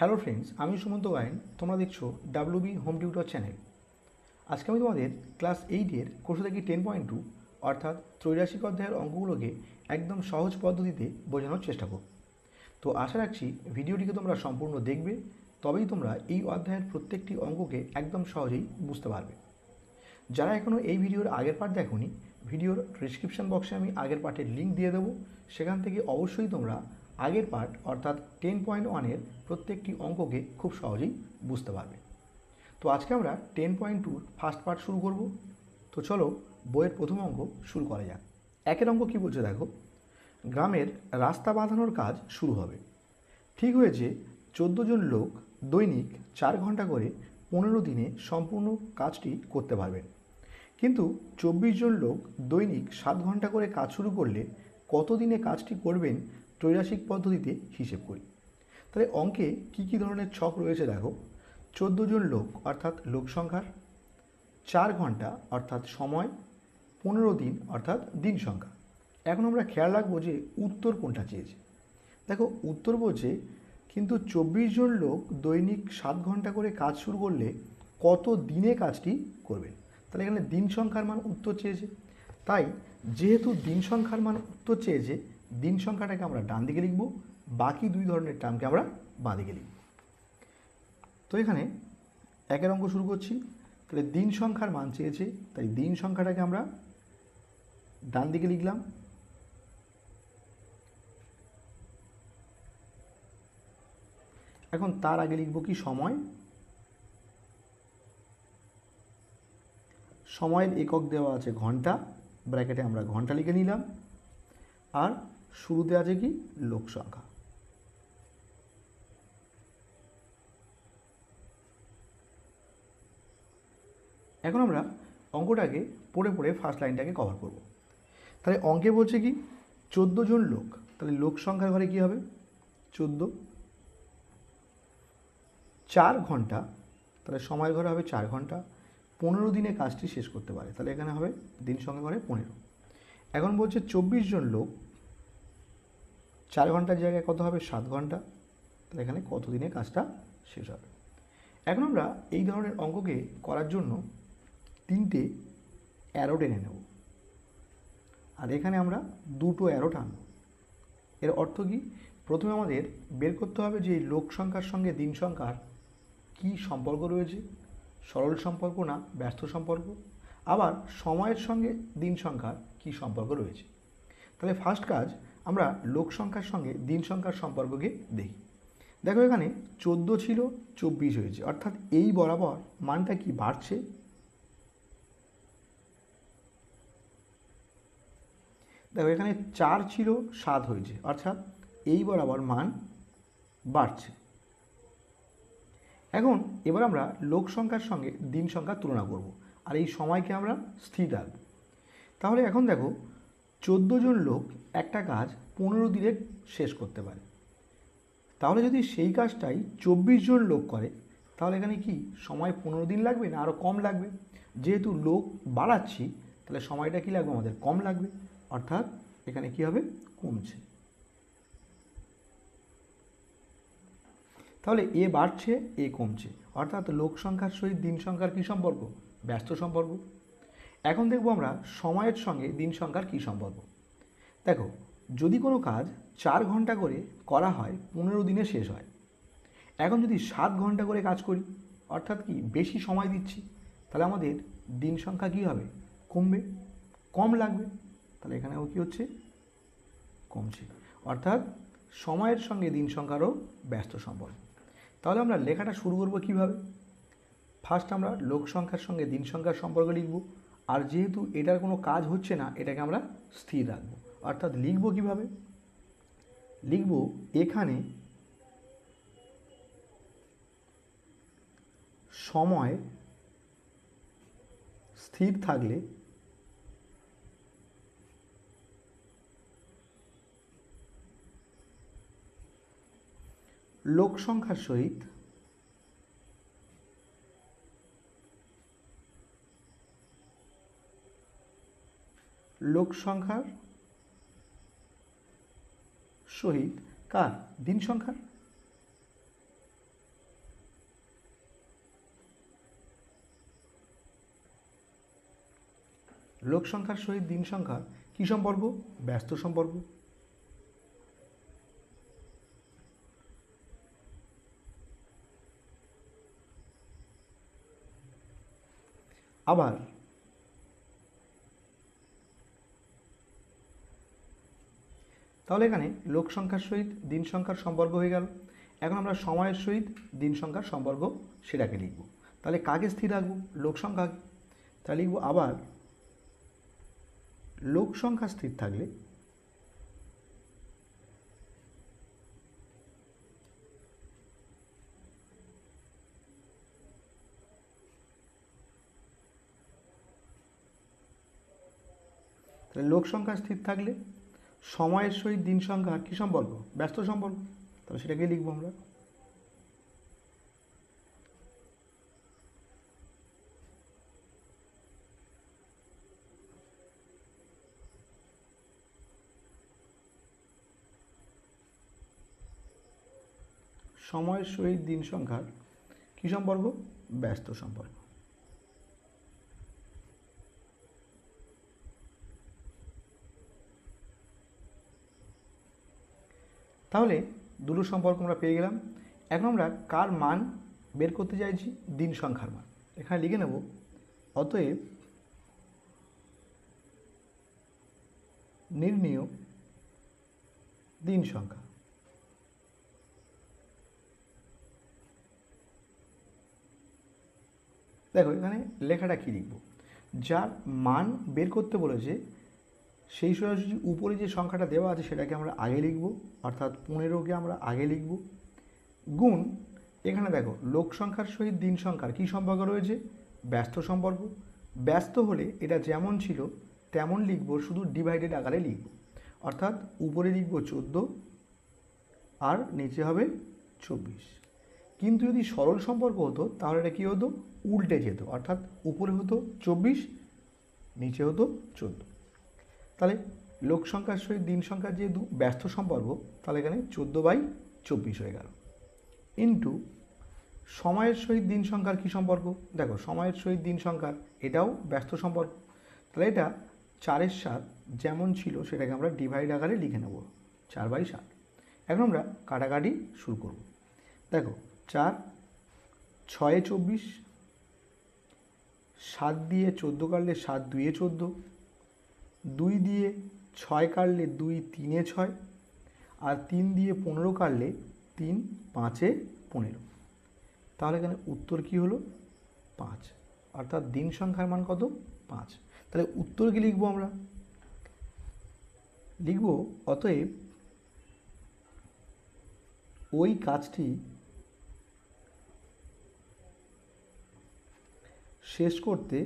Hello friends, আমি সুমন্ত গায়েন। তোমরা দেখছ W B home tutor channel আজকে আমি তোমাদের ক্লাস এইটের কোর্স থেকে টেন পয়েন্ট টু অর্থাৎ ত্রৈরাশিক অধ্যায়ের অঙ্কগুলোকে একদম সহজ পদ্ধতিতে বোঝানোর চেষ্টা করব। তো আশা রাখছি ভিডিওটিকে তোমরা সম্পূর্ণ দেখবে, তবেই তোমরা এই অধ্যায়ের প্রত্যেকটি অঙ্ককে একদম সহজেই বুঝতে পারবে। যারা এখনও এই ভিডিওর আগের পার্ট দেখোনি, ভিডিওর ডিসক্রিপশন বক্সে আমি আগের পার্টের লিঙ্ক দিয়ে দেবো। সেখান থেকে অবশ্যই তোমরা আগের পার্ট অর্থাৎ টেন পয়েন্ট ওয়ানের প্রত্যেকটি অঙ্ককে খুব সহজেই বুঝতে পারবে। তো আজকে আমরা টেন পয়েন্ট টুর ফার্স্ট পার্ট শুরু করব। তো চলো বইয়ের প্রথম অঙ্ক শুরু করা যাক। একের অঙ্ক কী বলছে দেখো? গ্রামের রাস্তা বাঁধানোর কাজ শুরু হবে। ঠিক হয়েছে, চোদ্দ জন লোক দৈনিক চার ঘণ্টা করে পনেরো দিনে সম্পূর্ণ কাজটি করতে পারবেন কিন্তু চব্বিশ জন লোক দৈনিক সাত ঘণ্টা করে কাজ শুরু করলে কত দিনে কাজটি করবেন ত্রৈরাসিক পদ্ধতিতে হিসেব করি। তাহলে অঙ্কে কী কী ধরনের ছক রয়েছে দেখো? চোদ্দ জন লোক অর্থাৎ লোক সংখ্যার, চার ঘণ্টা অর্থাৎ সময়, পনেরো দিন অর্থাৎ দিন সংখ্যা। এখন আমরা খেয়াল রাখব যে উত্তর কোনটা চেয়েছে। দেখো, উত্তর বলছে, কিন্তু চব্বিশ জন লোক দৈনিক সাত ঘণ্টা করে কাজ শুরু করলে কত দিনে কাজটি করবেন? তাহলে এখানে দিন সংখ্যার মান উত্তর চেয়েছে। তাই যেহেতু দিন সংখ্যার মান উত্তর চেয়েছে দিন সংখ্যাটাকে আমরা ডান দিকে লিখব, বাকি দুই ধরনের টার্মকে আমরা বাঁ দিকে লিখব। তো এখানে একের অঙ্ক শুরু করছি, তাহলে দিন সংখ্যার মান চেয়েছে, তাই দিন সংখ্যাটাকে আমরা ডান দিকে লিখলাম। এখন তার আগে লিখব কি সময়? সময়ের একক দেওয়া আছে ঘণ্টা, ব্র্যাকেটে আমরা ঘণ্টা লিখে নিলাম। আর শুরুতে আছে কি? লোক সংখ্যা। এখন আমরা অঙ্কটাকে পড়ে পড়ে ফার্স্ট লাইনটাকে কভার করব। তাহলে অঙ্কে বলছে কি? চোদ্দ জন লোক। তাহলে লোক সংখ্যার ঘরে কী হবে? চোদ্দ। চার ঘণ্টা। তাহলে সময়ের ঘরে হবে চার ঘণ্টা। পনেরো দিনে কাজটি শেষ করতে পারে। তাহলে এখানে হবে দিন সংখ্যা ঘরে পনেরো। এখন বলছে চব্বিশ জন লোক চার ঘণ্টার জায়গায় কত হবে? সাত ঘণ্টা। তাহলে এখানে কত দিনে কাজটা শেষ হবে? এখন আমরা এই ধরনের অঙ্ককে করার জন্য তিনটে অ্যারো টেনে নেব। আর এখানে আমরা দুটো অ্যারো টানব। এর অর্থ কি? প্রথমে আমাদের বের করতে হবে যে লোক সংখ্যার সঙ্গে দিন সংখ্যার কী সম্পর্ক রয়েছে। সরল সম্পর্ক না ব্যস্ত সম্পর্ক? আবার সময়ের সঙ্গে দিন সংখ্যার কী সম্পর্ক রয়েছে? তাহলে ফার্স্ট কাজ আমরা লোক সংখ্যার সঙ্গে দিন সংখ্যার সম্পর্ককে দেখি। দেখো এখানে চোদ্দ ছিল, চব্বিশ হয়েছে। অর্থাৎ এই বরাবর মানটা কি বাড়ছে? দেখো এখানে চার ছিল, সাত হয়েছে। অর্থাৎ এই বরাবর মান বাড়ছে। এখন এবার আমরা লোক সংখ্যার সঙ্গে দিন সংখ্যার তুলনা করব আর এই সময়কে আমরা স্থির রাখব। তাহলে এখন দেখো, চোদ্দ জন লোক একটা কাজ পনেরো দিনে শেষ করতে পারে। তাহলে যদি সেই কাজটাই চব্বিশ জন লোক করে, তাহলে এখানে কি সময় পনেরো দিন লাগবে না আরও কম লাগবে? যেহেতু লোক বাড়াচ্ছি, তাহলে সময়টা কি লাগবে আমাদের? কম লাগবে। অর্থাৎ এখানে কি হবে? কমছে। তাহলে এ বাড়ছে, এ কমছে। অর্থাৎ লোক সংখ্যার সহিত দিন সংখ্যার কী সম্পর্ক? ব্যস্ত সম্পর্ক। এখন দেখব আমরা সময়ের সঙ্গে দিন সংখ্যার কী সম্পর্ক। দেখো, যদি কোনো কাজ চার ঘণ্টা করে করা হয়, পনেরো দিনে শেষ হয়। এখন যদি সাত ঘণ্টা করে কাজ করি, অর্থাৎ কি বেশি সময় দিচ্ছি, তাহলে আমাদের দিন সংখ্যা কী হবে? কমবে। কম লাগবে। তাহলে এখানেও কী হচ্ছে? কমছে। অর্থাৎ সময়ের সঙ্গে দিন সংখ্যারও ব্যস্ত সম্পর্ক। তাহলে আমরা লেখাটা শুরু করব কীভাবে? ফার্স্ট আমরা লোক সংখ্যার সঙ্গে দিন সংখ্যার সম্পর্ক লিখব। আর যেহেতু এটার কোনো কাজ হচ্ছে না, এটাকে আমরা স্থির রাখব। অর্থাৎ লিখব কীভাবে? লিখব এখানে সময় স্থির থাকলে লোক সংখ্যার সহিত লোক সংখ্যার সহিত কার? দিন সংখ্যা? লোক সংখ্যার সহিত দিন সংখ্যা কি সম্পর্ক? ব্যস্ত সম্পর্ক। আবার তাহলে এখানে লোক সংখ্যার সহিত দিন সংখ্যার সম্পর্ক হয়ে গেল। এখন আমরা সময়ের সহিত দিন সংখ্যার সম্পর্ক সেটাকে লিখব। তাহলে কাকে স্থির রাখব? লোক সংখ্যাকে তাহলে লিখব আবার লোক সংখ্যা স্থির থাকলে লোক সংখ্যা স্থির থাকলে সময়ের সহিত দিন সংখ্যা কী সম্পর্ক? ব্যস্ত সম্পর্ক? তাহলে সেটাকে লিখব আমরা। সময়ের সহিত দিন সংখ্যার কী সম্পর্ক? ব্যস্ত সম্পর্ক। তাহলে দুটো সম্পর্ক আমরা পেয়ে গেলাম। এখন আমরা কার মান বের করতে চাইছি? দিন সংখ্যার মান। এখানে লিখে নেব, অতএব নির্ণীয় দিন সংখ্যা। দেখো এখানে লেখাটা কী লিখব? যার মান বের করতে বলেছে সেই সোজাসুজি উপরে যে সংখ্যাটা দেওয়া আছে সেটাকে আমরা আগে লিখব, অর্থাৎ পনেরোকে আমরা আগে লিখব। গুণ, এখানে দেখো, লোক সংখ্যার সহিত দিন সংখ্যার কী সম্পর্ক রয়েছে? ব্যস্ত সম্পর্ক। ব্যস্ত হলে এটা যেমন ছিল, তেমন লিখব, শুধু ডিভাইডেড আকারে লিখব। অর্থাৎ উপরে লিখব চোদ্দ, আর নিচে হবে চব্বিশ। কিন্তু যদি সরল সম্পর্ক হতো, তাহলে এটা কী হতো? উল্টে যেত। অর্থাৎ উপরে হতো চব্বিশ, নিচে হতো চোদ্দ। তাহলে লোক সংখ্যার সহিত দিন সংখ্যার যেহেতু ব্যস্ত সম্পর্ক, তাহলে এখানে চোদ্দ বাই চব্বিশ হয়ে গেল। ইন্টু সময়ের সহিত দিন সংখ্যার কী সম্পর্ক? দেখো, সময়ের সহিত দিন সংখ্যার এটাও ব্যস্ত সম্পর্ক। তাহলে এটা চারের সাত যেমন ছিল, সেটাকে আমরা ডিভাইড আকারে লিখে নেব। চার বাই সাত। এখন আমরা কাটাকাটি শুরু করব। দেখো, চার, ছয়ে চব্বিশ, সাত দিয়ে চোদ্দ কাটলে সাত দুইয়ে চোদ্দ। দুই দিয়ে ছয় কাটলে দুই তিনে ছয়, আর তিন দিয়ে পনেরো কাটলে তিন পাঁচে পনেরো। তাহলে এখানে উত্তর কি হলো? পাঁচ। অর্থাৎ দিন সংখ্যার মান কত? পাঁচ। তাহলে উত্তর কি লিখব আমরা? লিখব, অতএব ওই কাজটি শেষ করতে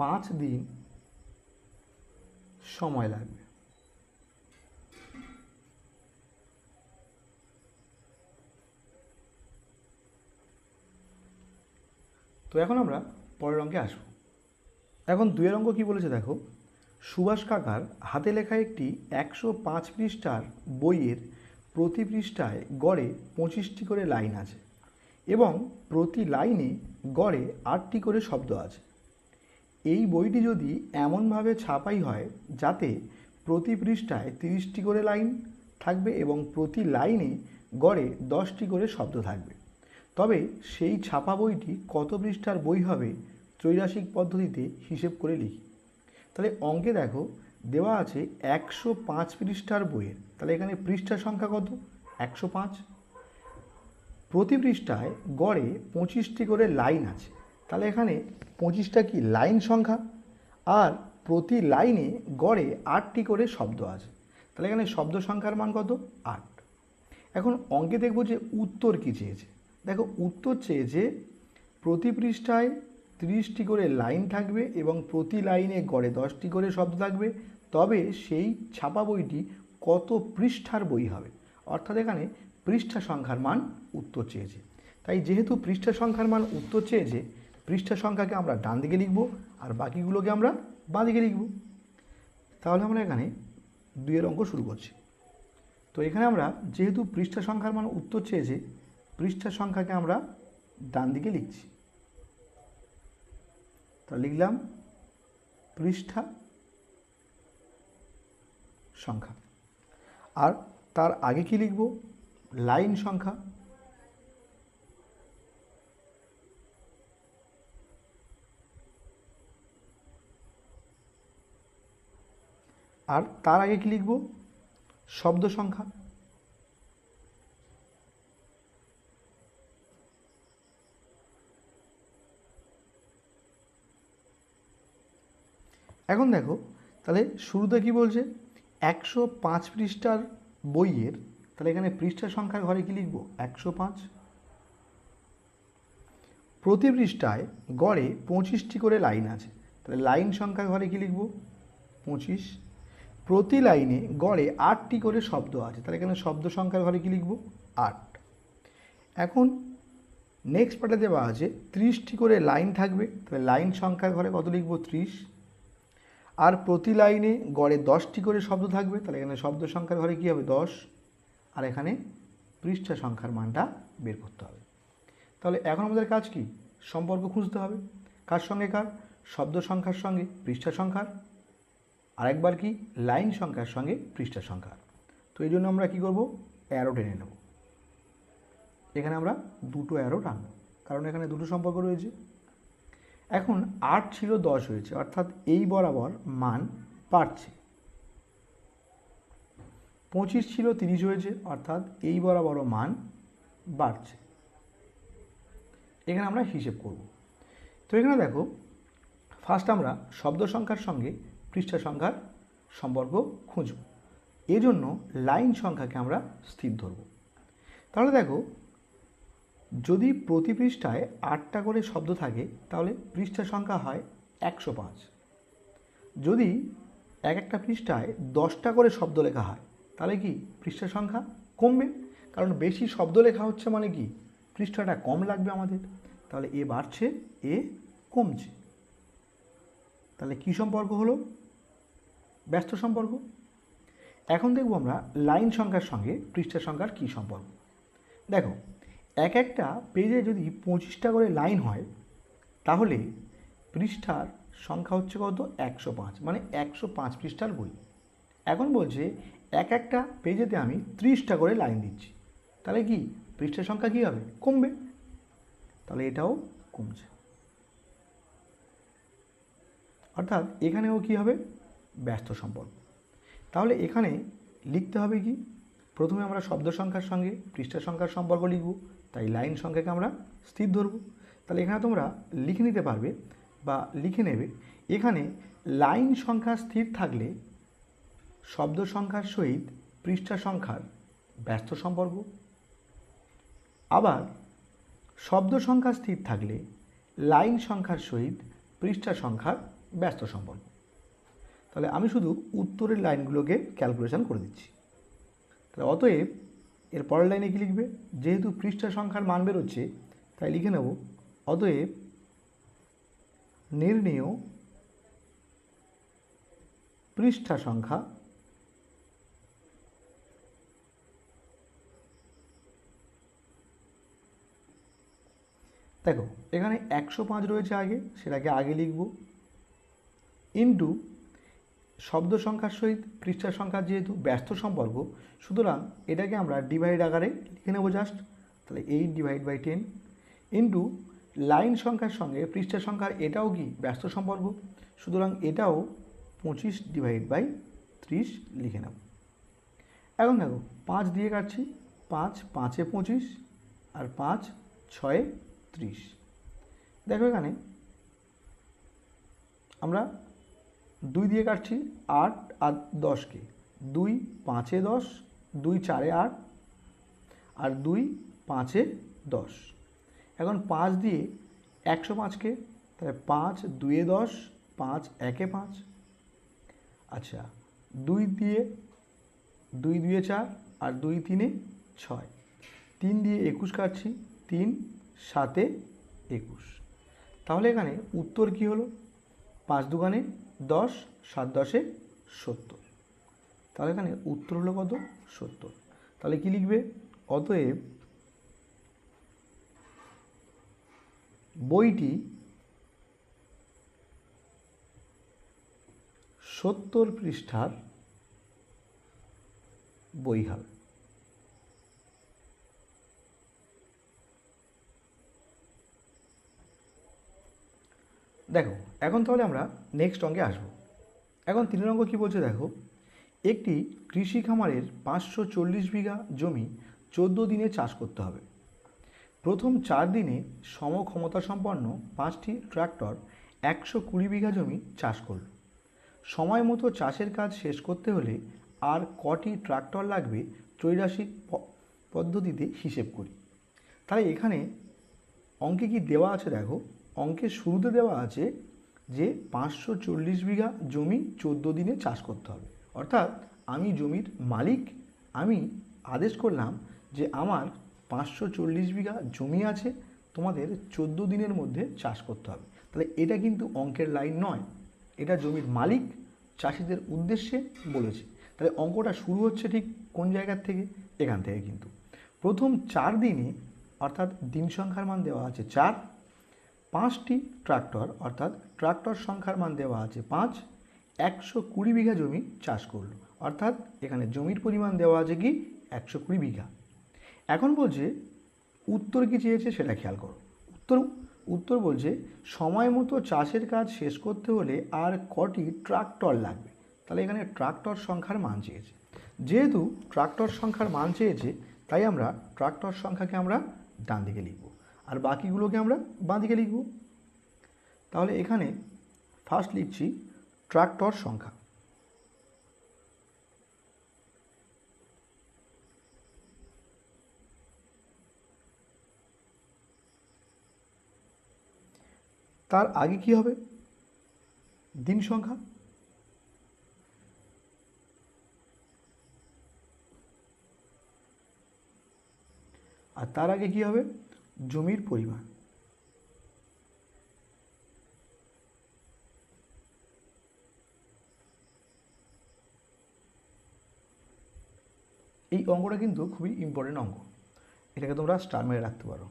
পাঁচ দিন সময় লাগবে। তো এখন আমরা পরের অঙ্কে আসব। এখন দুয়ের অঙ্ক কী বলেছে দেখো? সুভাষ কাকার হাতে লেখা একটি একশো পাঁচ পৃষ্ঠার বইয়ের প্রতি পৃষ্ঠায় গড়ে পঁচিশটি করে লাইন আছে এবং প্রতি লাইনে গড়ে আটটি করে শব্দ আছে। এই বইটি যদি এমনভাবে ছাপাই হয় যাতে প্রতি পৃষ্ঠায় তিরিশটি করে লাইন থাকবে এবং প্রতি লাইনে গড়ে দশটি করে শব্দ থাকবে। তবে সেই ছাপা বইটি কত পৃষ্ঠার বই হবে ত্রৈরাসিক পদ্ধতিতে হিসেব করে লিখি। তাহলে অঙ্কে দেখো, দেওয়া আছে একশো পাঁচ পৃষ্ঠার বইয়ের। তাহলে এখানে পৃষ্ঠা সংখ্যা কত? একশো পাঁচ। প্রতি পৃষ্ঠায় গড়ে পঁচিশটি করে লাইন আছে। তাহলে এখানে পঁচিশটা কি? লাইন সংখ্যা। আর প্রতি লাইনে গড়ে আটটি করে শব্দ আছে। তাহলে এখানে শব্দ সংখ্যার মান কত? আট। এখন অঙ্কে দেখব যে উত্তর কী চেয়েছে। দেখো, উত্তর চেয়েছে প্রতি পৃষ্ঠায় ত্রিশটি করে লাইন থাকবে এবং প্রতি লাইনে গড়ে দশটি করে শব্দ থাকবে। তবে সেই ছাপা বইটি কত পৃষ্ঠার বই হবে? অর্থাৎ এখানে পৃষ্ঠা সংখ্যার মান উত্তর চেয়েছে। তাই যেহেতু পৃষ্ঠা সংখ্যার মান উত্তর চেয়েছে পৃষ্ঠা সংখ্যাকে আমরা ডান দিকে লিখব আর বাকিগুলোকে আমরা বাঁ দিকে লিখব। তাহলে আমরা এখানে দুইয়ের অঙ্ক শুরু করছি। তো এখানে আমরা যেহেতু পৃষ্ঠা সংখ্যার মান উত্তর চেয়েছে, পৃষ্ঠা সংখ্যাকে আমরা ডান দিকে লিখছি। তা লিখলাম পৃষ্ঠা সংখ্যা। আর তার আগে কি লিখব? লাইন সংখ্যা। আর তার আগে কি লিখব? শব্দ সংখ্যা। এখন দেখো, তাহলে শুরুতে কি বলছে? একশো পাঁচ পৃষ্ঠার বইয়ের, তাহলে এখানে পৃষ্ঠা সংখ্যার ঘরে কি লিখব? একশো পাঁচ। প্রতি পৃষ্ঠায় গড়ে পঁচিশটি করে লাইন আছে, তাহলে লাইন সংখ্যার ঘরে কি লিখব? পঁচিশ। প্রতি লাইনে গড়ে আটটি করে শব্দ আছে। তাহলে এখানে শব্দ সংখ্যার ঘরে কি লিখব? আট। এখন নেক্সট পার্টে দেওয়া আছে, ত্রিশটি করে লাইন থাকবে। তাহলে লাইন সংখ্যার ঘরে কত লিখব? ত্রিশ। আর প্রতি লাইনে গড়ে দশটি করে শব্দ থাকবে। তাহলে এখানে শব্দ সংখ্যার ঘরে কী হবে? দশ। আর এখানে পৃষ্ঠা সংখ্যার মানটা বের করতে হবে। তাহলে এখন আমাদের কাজ কি? সম্পর্ক খুঁজতে হবে। কার সঙ্গে কার? শব্দ সংখ্যার সঙ্গে, পৃষ্ঠা সংখ্যার। আরেকবার কি? লাইন সংখ্যার সঙ্গে পৃষ্ঠা সংখ্যা। তো এই জন্য আমরা কী করব? অ্যারো টেনে নেব। এখানে আমরা দুটো অ্যারো টানব। কারণ এখানে দুটো সম্পর্ক রয়েছে। এখন আট ছিল দশ হয়েছে, অর্থাৎ এই বরাবর মান বাড়ছে। পঁচিশ ছিল তিরিশ হয়েছে, অর্থাৎ এই বরাবরও মান বাড়ছে। এখানে আমরা হিসেব করব। তো এখানে দেখো ফার্স্ট আমরা শব্দ সংখ্যার সঙ্গে পৃষ্ঠা সংখ্যার সম্পর্ক খুঁজব। এজন্য লাইন সংখ্যাকে আমরা স্থির ধরব। তাহলে দেখো, যদি প্রতি পৃষ্ঠায় আটটা করে শব্দ থাকে, তাহলে পৃষ্ঠা সংখ্যা হয় একশো পাঁচ। যদি এক একটা পৃষ্ঠায় দশটা করে শব্দ লেখা হয়, তাহলে কি পৃষ্ঠা সংখ্যা কমবে? কারণ বেশি শব্দ লেখা হচ্ছে মানে কি? পৃষ্ঠাটা কম লাগবে আমাদের। তাহলে এ বাড়ছে, এ কমছে। তাহলে কি সম্পর্ক হলো? ব্যস্ত সম্পর্ক? এখন দেখব আমরা লাইন সংখ্যার সঙ্গে পৃষ্ঠা সংখ্যার কী সম্পর্ক। দেখো, এক একটা পেজে যদি পঁচিশটা করে লাইন হয়, তাহলে পৃষ্ঠার সংখ্যা হচ্ছে কত? একশো পাঁচ মানে একশো পাঁচ পৃষ্ঠার বই। এখন বলছে এক একটা পেজেতে আমি ত্রিশটা করে লাইন দিচ্ছি। তাহলে কি? পৃষ্ঠার সংখ্যা কী হবে? কমবে। তাহলে এটাও কমছে। অর্থাৎ এখানেও কি হবে? ব্যস্ত সম্পর্ক তাহলে এখানে লিখতে হবে কি? প্রথমে আমরা শব্দ সংখ্যার সঙ্গে পৃষ্ঠা সংখ্যার সম্পর্ক লিখব, তাই লাইন সংখ্যাকে আমরা স্থির ধরব। তাহলে এখানে তোমরা লিখে নিতে পারবে বা লিখে নেবে, এখানে লাইন সংখ্যা স্থির থাকলে শব্দ সংখ্যার সহিত পৃষ্ঠা সংখ্যার ব্যস্ত সম্পর্ক। আবার শব্দ সংখ্যা স্থির থাকলে লাইন সংখ্যার সহিত পৃষ্ঠা সংখ্যার ব্যস্ত সম্পর্ক। তাহলে আমি শুধু উত্তরের লাইনগুলোকে ক্যালকুলেশন করে দিচ্ছি। তাহলে অতএব এর পরের লাইনে কী লিখবে? যেহেতু পৃষ্ঠা সংখ্যার মান বেরোচ্ছে, তাই লিখে নেব, অতএব নির্ণেয় পৃষ্ঠা সংখ্যা দেখো, এখানে একশো পাঁচ রয়েছে আগে, সেটাকে আগে লিখব। ইন্টু শব্দ সংখ্যার সহিত পৃষ্ঠা সংখ্যার যেহেতু ব্যস্ত সম্পর্ক, সুতরাং এটাকে আমরা ডিভাইড আকারে লিখে নেব জাস্ট তাহলে eight divide by ten into line সংখ্যার সঙ্গে পৃষ্ঠা সংখ্যার এটাও কি ব্যস্ত সম্পর্ক? সুতরাং এটাও পঁচিশ ডিভাইড বাই ত্রিশ লিখে নেব। এখন দেখো, পাঁচ দিয়ে কাটছি, পাঁচ পাঁচে পঁচিশ আর পাঁচ ছয়ে ত্রিশ। দেখো এখানে আমরা দুই দিয়ে কাটছি আট আর দশকে দুই পাঁচে দশ, দুই চারে আট আর দুই পাঁচে দশ। এখন পাঁচ দিয়ে একশো পাঁচকে, তাহলে পাঁচ দুয়ে দশ, পাঁচ একে পাঁচ। আচ্ছা দুই দিয়ে, দুই দুয়ে চার আর দুই তিনে ছয়। তিন দিয়ে একুশ কাটছি, তিন সাতে একুশ। তাহলে এখানে উত্তর কি হলো? পাঁচ দুগানে দশ, সাত দশে সত্তর। তাহলে এখানে উত্তর হলো কত? সত্তর। তাহলে কি লিখবে? অতএব বইটি সত্তর পৃষ্ঠার বই হবে দেখো এখন তাহলে আমরা নেক্সট অঙ্কে আসব। এখন তিন অঙ্ক কী বলছে দেখো? একটি কৃষি খামারের পাঁচশো চল্লিশ বিঘা জমি চোদ্দ দিনে চাষ করতে হবে। প্রথম চার দিনে সমক্ষমতা সম্পন্ন পাঁচটি ট্রাক্টর একশো কুড়ি বিঘা জমি চাষ করল। সময় মতো চাষের কাজ শেষ করতে হলে আর কটি ট্রাক্টর লাগবে ত্রৈরাশিক প- পদ্ধতিতে হিসেব করি। তাহলে এখানে অঙ্কে কি দেওয়া আছে দেখো? অঙ্কের শুরুতে দেওয়া আছে যে পাঁচশো চল্লিশ বিঘা জমি চোদ্দ দিনে চাষ করতে হবে। অর্থাৎ আমি জমির মালিক, আমি আদেশ করলাম যে আমার পাঁচশো চল্লিশ বিঘা জমি আছে, তোমাদের চোদ্দ দিনের মধ্যে চাষ করতে হবে। তাহলে এটা কিন্তু অঙ্কের লাইন নয়, এটা জমির মালিক চাষিদের উদ্দেশ্যে বলেছে। তাহলে অঙ্কটা শুরু হচ্ছে ঠিক কোন জায়গার থেকে? এখান থেকে কিন্তু। প্রথম চার দিনে, অর্থাৎ দিন সংখ্যার মান দেওয়া আছে চার পাঁচটি ট্রাক্টর, অর্থাৎ ট্রাক্টর সংখ্যার মান দেওয়া আছে পাঁচ, একশো কুড়ি বিঘা জমি চাষ করল। অর্থাৎ এখানে জমির পরিমাণ দেওয়া আছে কি? একশো কুড়ি বিঘা। এখন বলছে, উত্তর কি চেয়েছে সেটা খেয়াল করো। উত্তর উত্তর বলছে, সময় মতো চাষের কাজ শেষ করতে হলে আর কটি ট্রাক্টর লাগবে। তাহলে এখানে ট্রাক্টর সংখ্যার মান চেয়েছে। যেহেতু ট্রাক্টর সংখ্যার মান চেয়েছে, তাই আমরা ট্রাক্টর সংখ্যাকে আমরা ডান দিকে লিখব। আর বাকিগুলোকে আমরা বাঁ দিকে লিখব। তাহলে এখানে ফার্স্ট লিখছি ট্রাক্টর সংখ্যা। তার আগে কি হবে? দিন সংখ্যা। আর তার আগে কি হবে? জমির পরিমাণ। এই অঙ্কটা কিন্তু খুবই ইম্পর্টেন্ট অঙ্ক। এটাকে তোমরা স্টার মেরে রাখতে পারো।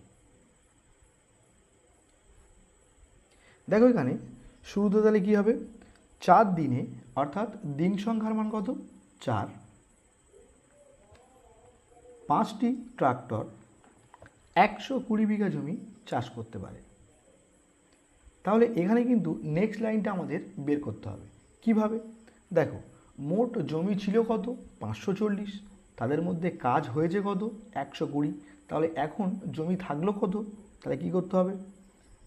দেখো এখানে, শুরুতে তাহলে কী হবে? চার দিনে, অর্থাৎ দিন সংখ্যার মান কত? চার। পাঁচটি ট্রাক্টর একশো কুড়ি বিঘা জমি চাষ করতে পারে। তাহলে এখানে কিন্তু নেক্সট লাইনটা আমাদের বের করতে হবে। কীভাবে? দেখো, মোট জমি ছিল কত? পাঁচশো চল্লিশ। তাদের মধ্যে কাজ হয়েছে কত? একশো কুড়ি। তাহলে এখন জমি থাকল কত? তাহলে কী করতে হবে?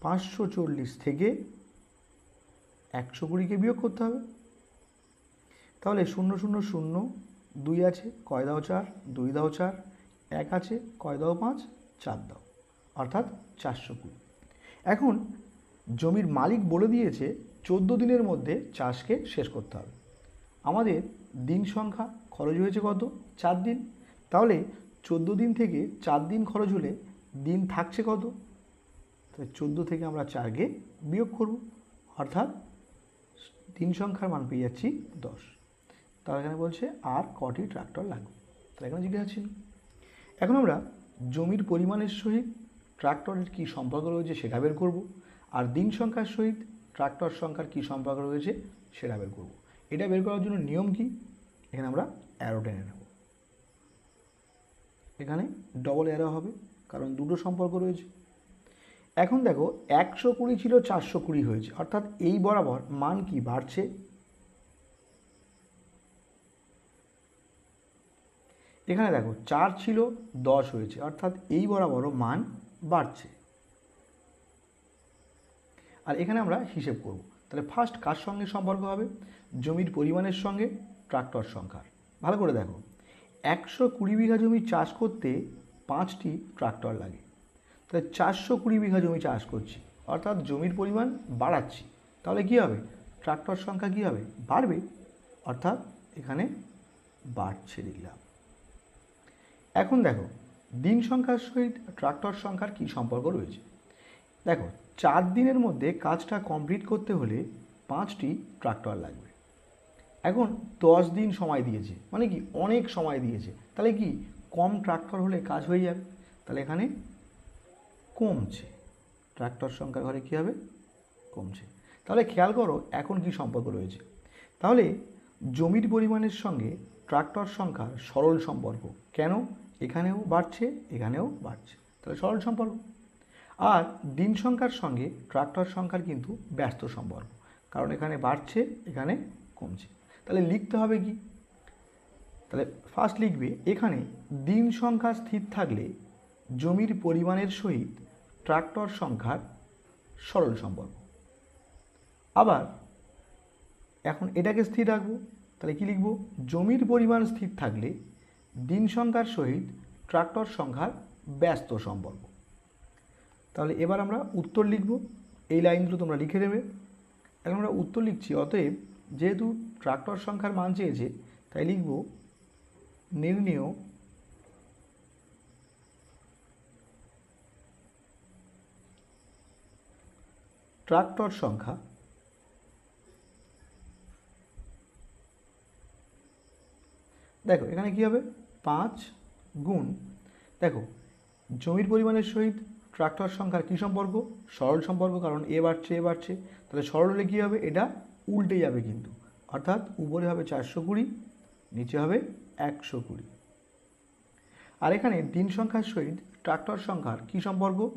পাঁচশো চল্লিশ থেকে একশো কুড়িকে বিয়োগ করতে হবে। তাহলে শূন্য শূন্য শূন্য, দুই আছে, কয় দাও চার, দুই দাও চার, এক আছে, কয় দাও পাঁচ চার দাও অর্থাৎ চারশো কুড়ি। এখন জমির মালিক বলে দিয়েছে, চোদ্দ দিনের মধ্যে চাষকে শেষ করতে হবে। আমাদের দিন সংখ্যা খরচ হয়েছে কত? চার দিন। তাহলে চোদ্দ দিন থেকে চার দিন খরচ হলে দিন থাকছে কত? তাহলে চোদ্দ থেকে আমরা চারকে বিয়োগ করব, অর্থাৎ দিন সংখ্যার মান পেয়ে যাচ্ছি দশ। তাহলে এখানে বলছে আর কটি ট্রাক্টর লাগবে। তাহলে এখানে জিজ্ঞাসা ছিল এখন আমরা জমির পরিমাণের সহিত ট্রাক্টরের কী সম্পর্ক রয়েছে সেটা বের করব, আর দিন সংখ্যার সহিত ট্রাক্টর সংখ্যার কী সম্পর্ক রয়েছে সেটা বের করব। এটা বের করার জন্য নিয়ম কি? এখানে আমরা অ্যারো টেনে নেব। এখানে ডবল অ্যারো হবে, কারণ দুটো সম্পর্ক রয়েছে। এখন দেখো, একশো কুড়ি ছিল চারশো কুড়ি হয়েছে, অর্থাৎ এই বরাবর মান কি বাড়ছে? এখানে দেখো, চার ছিল, দশ হয়েছে। অর্থাৎ এই বরাবরও মান বাড়ছে। আর এখানে আমরা হিসেব করব। তাহলে ফার্স্ট কার সঙ্গে সম্পর্ক হবে? জমির পরিমাণের সঙ্গে ট্রাক্টর সংখ্যার। ভালো করে দেখো, একশো কুড়ি বিঘা জমি চাষ করতে পাঁচটি ট্রাক্টর লাগে। তাহলে চারশো কুড়ি বিঘা জমি চাষ করছি, অর্থাৎ জমির পরিমাণ বাড়াচ্ছি। তাহলে কী হবে? ট্রাক্টর সংখ্যা কী হবে? বাড়বে। অর্থাৎ এখানে বাড়ছে লিখলাম এখন দেখো, দিন সংখ্যার সহিত ট্রাক্টর সংখ্যার কী সম্পর্ক রয়েছে? দেখো, চার দিনের মধ্যে কাজটা কমপ্লিট করতে হলে পাঁচটি ট্রাক্টর লাগবে। এখন দশ দিন সময় দিয়েছে মানে কি অনেক সময় দিয়েছে। তাহলে কি কম ট্রাক্টর হলে কাজ হয়ে যাবে? তাহলে এখানে কমছে। ট্রাক্টর সংখ্যার ঘরে কী হবে? কমছে। তাহলে খেয়াল করো, এখন কি সম্পর্ক রয়েছে। তাহলে জমির পরিমাণের সঙ্গে ট্রাক্টর সংখ্যার সরল সম্পর্ক। কেন? এখানেও বাড়ছে এখানেও বাড়ছে। তাহলে সরল সম্পর্ক। আর দিন সংখ্যার সঙ্গে ট্রাক্টর সংখ্যার কিন্তু ব্যস্ত সম্পর্ক। কারণ এখানে বাড়ছে, এখানে কমছে। তাহলে লিখতে হবে কি? তাহলে ফার্স্ট লিখবে, এখানে দিন সংখ্যা স্থির থাকলে জমির পরিমাণের সহিত ট্রাক্টর সংখ্যার সরল সম্পর্ক। আবার এখন এটাকে স্থির রাখব, তাহলে কি লিখব? জমির পরিমাণ স্থির থাকলে দিন সংখ্যার সহিত ট্রাক্টর সংখ্যার ব্যস্ত সম্পর্ক। তাহলে এবার আমরা উত্তর লিখব। এই লাইনগুলো তোমরা লিখে দেবে এখন আমরা উত্তর লিখছি, অতএব যেহেতু ট্রাক্টর সংখ্যার মান চেয়েছে, তাই লিখব নির্ণেয় ট্রাক্টর সংখ্যা দেখো, এখানে কি হবে? পাঁচ গুণ। দেখো, জমির পরিমাণের সহিত ট্রাক্টর সংখ্যার কী সম্পর্ক? সরল সম্পর্ক, কারণ এ বাড়ছে এ বাড়ছে। তাহলে সরল কী হবে? এটা উল্টে যাবে কিন্তু। অর্থাৎ উপরে হবে চারশো কুড়ি, নিচে হবে একশো কুড়ি। আর এখানে দিন সংখ্যার সহিত ট্রাক্টর সংখ্যার কী সম্পর্ক?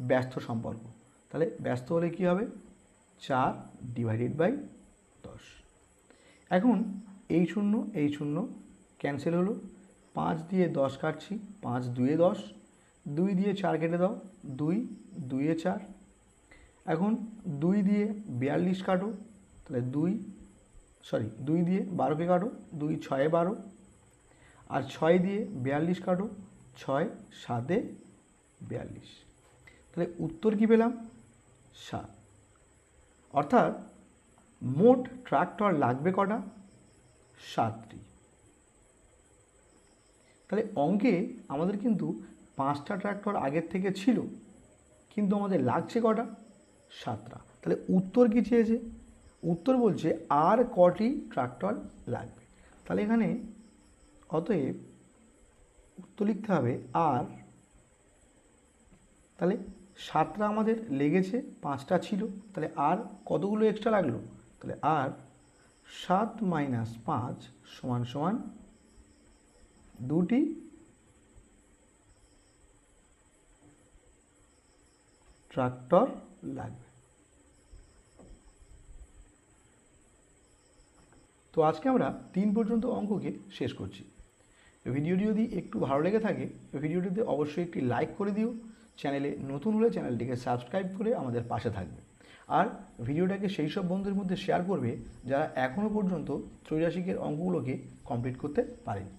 ব্যস্ত সম্পর্ক। তাহলে ব্যস্ত হলে কী হবে? চার ডিভাইডেড বাই দশ। এখন এই শূন্য এই শূন্য ক্যান্সেল হলো। পাঁচ দিয়ে দশ কাটছি, পাঁচ দুয়ে দশ, দুই দিয়ে চার কেটে দাও, দুই দুইয়ে চার। এখন দুই দিয়ে বিয়াল্লিশ কাটো, তাহলে দুই সরি দুই দিয়ে বারোকে কাটো, দুই ছয়ে বারো। আর ছয় দিয়ে বিয়াল্লিশ কাটো, ছয় সাতে বিয়াল্লিশ। তাহলে উত্তর কী পেলাম? সাত। অর্থাৎ মোট ট্রাক্টর লাগবে কটা? সাতটি। তাহলে অঙ্কে আমাদের কিন্তু পাঁচটা ট্রাক্টর আগের থেকে ছিল, কিন্তু আমাদের লাগছে কটা? সাতটা। তাহলে উত্তর কী চেয়েছে? উত্তর বলছে, আর কটি ট্রাক্টর লাগবে? তাহলে এখানে অতএব উত্তর লিখতে হবে, আর। তাহলে সাতটা আমাদের লেগেছে, পাঁচটা ছিল, তাহলে আর কতগুলো এক্সট্রা লাগল? তাহলে আর সাত মাইনাস পাঁচ সমান সমান দুটি। ট্রাক্টর লাগবে। তো আজকে আমরা তিন পর্যন্ত অঙ্ককে শেষ করছি। ভিডিওটি যদি একটু ভালো লেগে থাকে, ভিডিওটিতে অবশ্যই একটি লাইক করে দিও। চ্যানেলে নতুন হলে চ্যানেলটিকে সাবস্ক্রাইব করে আমাদের পাশে থাকবে। আর ভিডিওটাকে সেই সব বন্ধুদের মধ্যে শেয়ার করবে যারা এখনও পর্যন্ত ত্রৈরাশিকের অঙ্কগুলোকে কমপ্লিট করতে পারেনি।